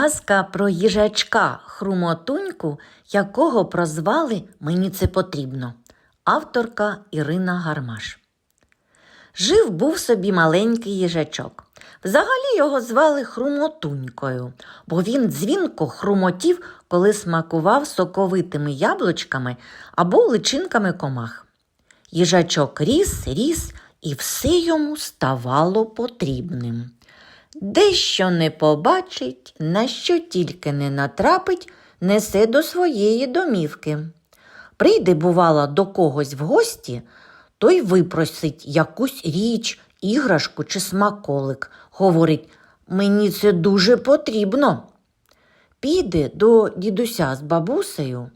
Казка про їжачка Хрумотуньку, якого прозвали Мені це потрібно. Авторка Ірина Гармаш. Жив був собі маленький їжачок. Взагалі його звали Хрумотунькою, бо він дзвінко хрумотів, коли смакував соковитими яблучками або личинками комах. Їжачок ріс, ріс, і все йому ставало потрібним. Дещо не побачить, на що тільки не натрапить, несе до своєї домівки. Прийде, бувала, до когось в гості, той випросить якусь річ, іграшку чи смаколик. Говорить, мені це дуже потрібно. Піде до дідуся з бабусею,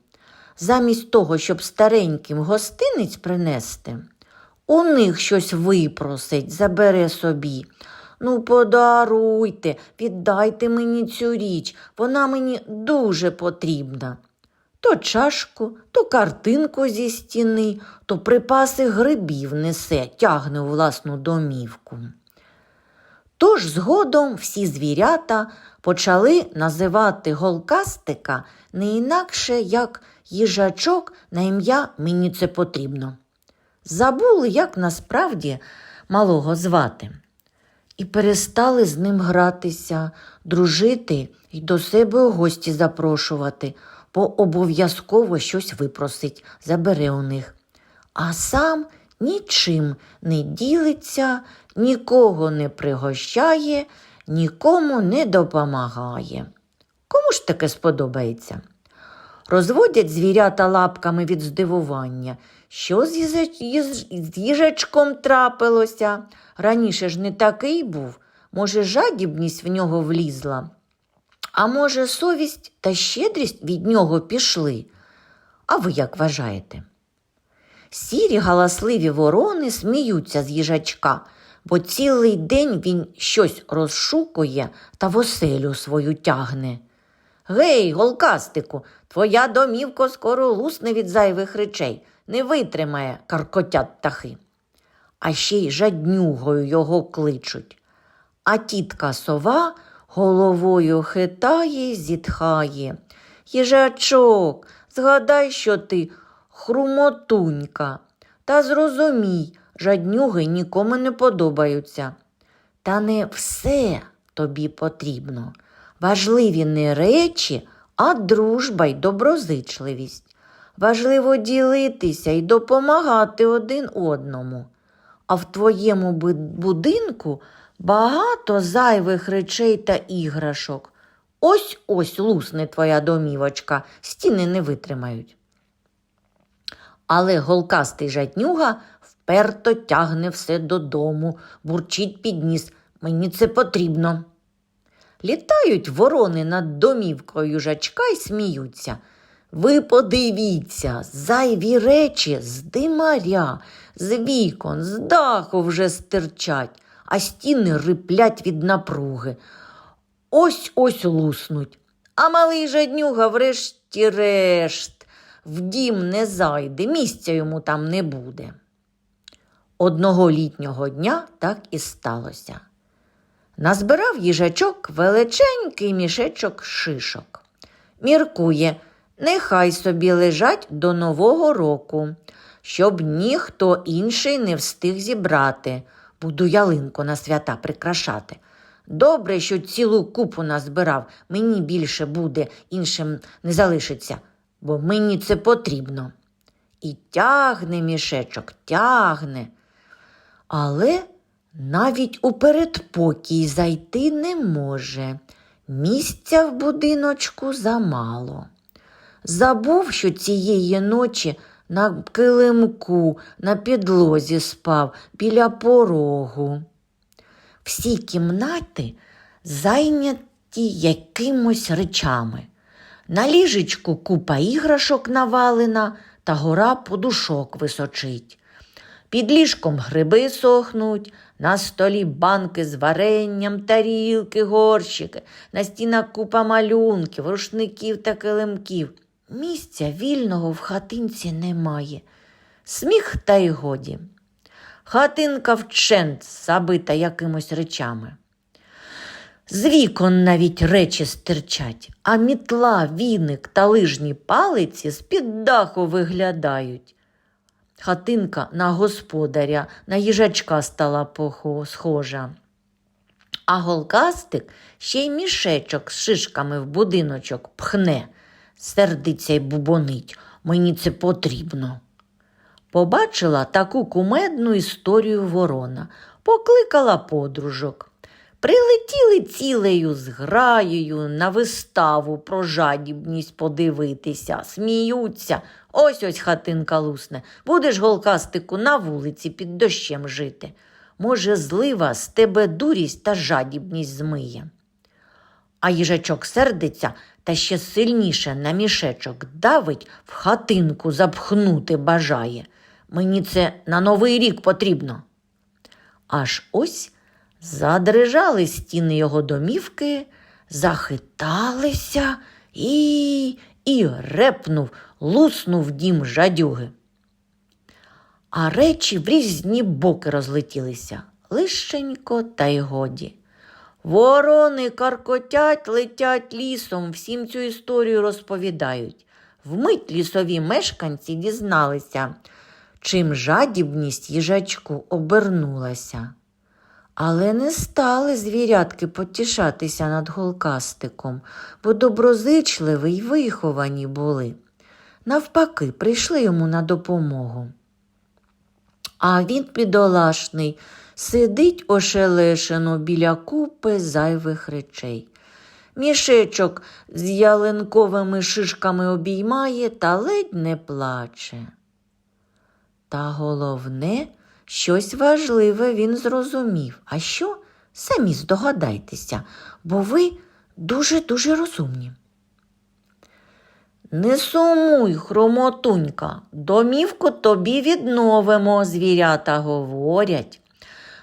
замість того, щоб стареньким гостиниць принести, у них щось випросить, забере собі. Ну, подаруйте, віддайте мені цю річ, вона мені дуже потрібна. То чашку, то картинку зі стіни, то припаси грибів несе, тягне у власну домівку. Тож згодом всі звірята почали називати голкастика не інакше, як їжачок на ім'я мені це потрібно. Забули, як насправді малого звати і перестали з ним гратися, дружити і до себе у гості запрошувати, бо обов'язково щось випросить, забере у них. А сам нічим не ділиться, нікого не пригощає, нікому не допомагає. Кому ж таке сподобається? Розводять звірята лапками від здивування. Що з, їжач... їж- з їжачком трапилося? Раніше ж не такий був. Може, жадібність в нього влізла, а може, совість та щедрість від нього пішли. А ви як вважаєте? Сірі галасливі ворони сміються з їжачка, бо цілий день він щось розшукує та в оселю свою тягне. Гей, голкастику, твоя домівка скоро лусне від зайвих речей, не витримає, каркотять птахи. А ще й жаднюгою його кличуть. А тітка сова головою хитає, зітхає. Їжачок, згадай, що ти хрумотунька, та зрозумій, жаднюги нікому не подобаються. Та не все тобі потрібно. Важливі не речі, а дружба й доброзичливість. Важливо ділитися і допомагати один одному. А в твоєму будинку багато зайвих речей та іграшок. Ось ось лусне твоя домівочка, стіни не витримають. Але голкастий жаднюга вперто тягне все додому, бурчить під ніс. Мені це потрібно. Літають ворони над домівкою їжачка й сміються. Ви подивіться, зайві речі з димаря, з вікон, з даху вже стирчать, а стіни риплять від напруги. Ось ось луснуть. А малий жаднюга врешті-решт в дім не зайде, місця йому там не буде. Одного літнього дня так і сталося. Назбирав їжачок величенький мішечок шишок. Міркує, нехай собі лежать до Нового року, щоб ніхто інший не встиг зібрати. Буду ялинку на свята прикрашати. Добре, що цілу купу назбирав, мені більше буде, іншим не залишиться, бо мені це потрібно. І тягне мішечок, тягне. Але навіть у передпокій зайти не може. Місця в будиночку замало. Забув, що цієї ночі на килимку на підлозі спав біля порогу. Всі кімнати зайняті якимось речами. На ліжечку купа іграшок навалена та гора подушок височить. Під ліжком гриби сохнуть, на столі банки з варенням, тарілки, горщики, на стінах купа малюнків, рушників та килимків. Місця вільного в хатинці немає. Сміх та й годі. Хатинка вчент забита якимось речами. З вікон навіть речі стирчать, а мітла, віник та лижні палиці з-під даху виглядають. Хатинка на господаря, на їжачка стала схожа. А голкастик ще й мішечок з шишками в будиночок пхне, сердиться й бубонить. Мені це потрібно. Побачила таку кумедну історію ворона, покликала подружок. Прилетіли цілею зграєю на виставу про жадібність подивитися, сміються. Ось ось хатинка лусне. Будеш голкастику на вулиці під дощем жити. Може, злива з тебе дурість та жадібність змиє. А їжачок сердиться та ще сильніше на мішечок давить, в хатинку запхнути бажає. Мені це на новий рік потрібно. Аж ось задрижали стіни його домівки, захиталися і, і репнув, луснув дім жадюги. А речі в різні боки розлетілися, лишенько та й годі. Ворони каркотять, летять лісом, всім цю історію розповідають. Вмить лісові мешканці дізналися, чим жадібність їжачку обернулася. Але не стали звірятки потішатися над голкастиком, бо доброзичливі й виховані були. Навпаки, прийшли йому на допомогу. А він, бідолашний, сидить ошелешено біля купи зайвих речей. Мішечок з ялинковими шишками обіймає та ледь не плаче. Та головне, щось важливе він зрозумів. А що? Самі здогадайтеся, бо ви дуже-дуже розумні. Не сумуй, хромотунька, домівку тобі відновимо, звірята говорять.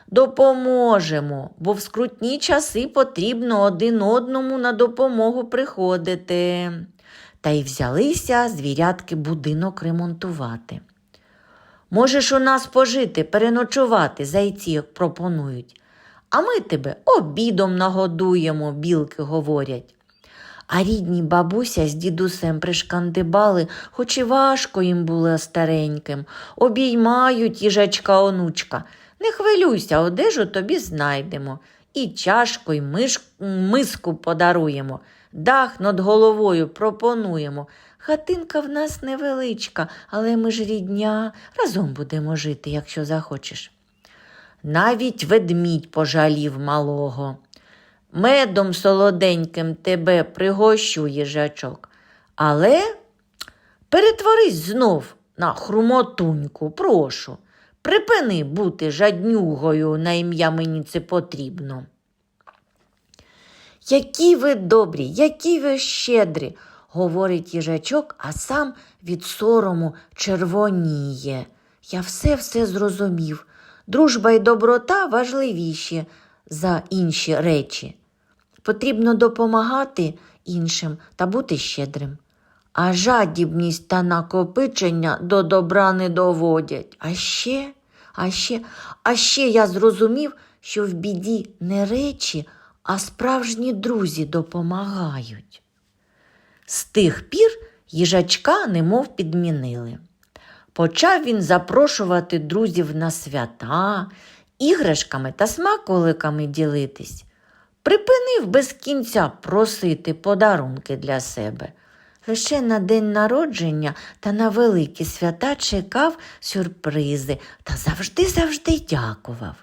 Допоможемо, бо в скрутні часи потрібно один одному на допомогу приходити. Та й взялися звірятки будинок ремонтувати. Можеш у нас пожити, переночувати, зайці пропонують. А ми тебе обідом нагодуємо, білки говорять. А рідні бабуся з дідусем пришкандибали, хоч і важко їм було стареньким, обіймають їжачка онучка. Не хвилюйся, одежу тобі знайдемо. І чашку, і миш... миску подаруємо, дах над головою пропонуємо. Хатинка в нас невеличка, але ми ж рідня, разом будемо жити, якщо захочеш. Навіть ведмідь пожалів малого. Медом солоденьким тебе пригощу, їжачок, але перетворись знов на хрумотуньку, прошу. Припини бути жаднюгою, на ім'я мені це потрібно. Які ви добрі, які ви щедрі, говорить їжачок, а сам від сорому червоніє. Я все все зрозумів. Дружба і доброта важливіші за інші речі. Потрібно допомагати іншим та бути щедрим. А жадібність та накопичення до добра не доводять. А ще, а ще, а ще я зрозумів, що в біді не речі, а справжні друзі допомагають. З тих пір їжачка немов підмінили. Почав він запрошувати друзів на свята, іграшками та смаколиками ділитись. Припинив без кінця просити подарунки для себе. Лише на день народження та на великі свята чекав сюрпризи та завжди-завжди дякував.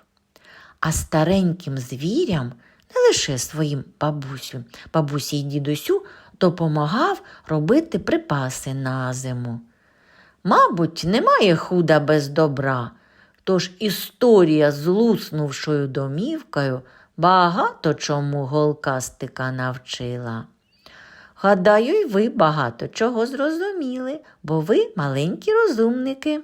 А стареньким звірям, не лише своїм бабусю, бабусі й дідусю, допомагав робити припаси на зиму. Мабуть, немає худа без добра, тож історія з луснувшою домівкою багато чому голкастика навчила. Гадаю, й ви багато чого зрозуміли, бо ви маленькі розумники.